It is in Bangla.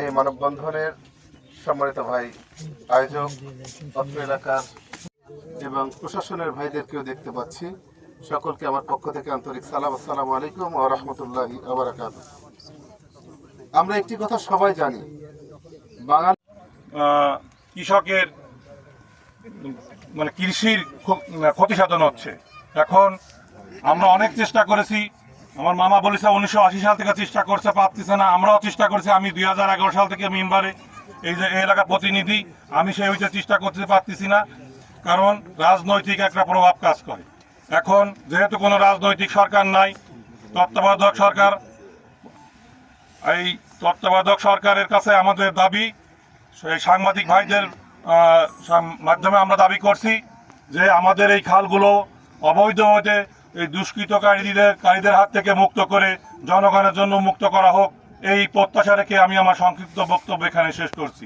এই মানববন্ধনের সম্মানিত ভাই, আয়োজক, অত্র এলাকার এবং প্রশাসনের ভাইদেরকেও দেখতে পাচ্ছি। সকলকে আমার পক্ষ থেকে আন্তরিক সালাম, আসসালামু আলাইকুম ও রহমতুল্লাহি আবরাকাত আমরা একটি কথা সবাই জানি, বাঙালি কৃষকের মানে কৃষির ক্ষতি সাধন হচ্ছে। এখন আমরা অনেক চেষ্টা করেছি আমার মামা বলেছে, উনিশশো আশি সাল থেকে চেষ্টা করছে, পারতেছে না। আমরাও চেষ্টা করছি, আমি দুই হাজার এগারো সাল থেকে মেম্বারে এই যে, এই এলাকার প্রতিনিধি, আমি সেই হইতে চেষ্টা করতে পারতেছি না, কারণ রাজনৈতিক একটা প্রভাব কাজ করে। এখন যেহেতু কোনো রাজনৈতিক সরকার নাই, তত্ত্বাবধায়ক সরকার, এই তত্ত্বাবধায়ক সরকারের কাছে আমাদের দাবি, সেই সাংবাদিক ভাইদের মাধ্যমে আমরা দাবি করছি যে আমাদের এই খালগুলো অবৈধ হতে এই দুষ্কৃতকারীদের, কারীদের হাত থেকে মুক্ত করে জনগণের জন্য মুক্ত করা হোক, এই প্রত্যাশা রেখে আমি আমার সংক্ষিপ্ত বক্তব্য এখানে শেষ করছি।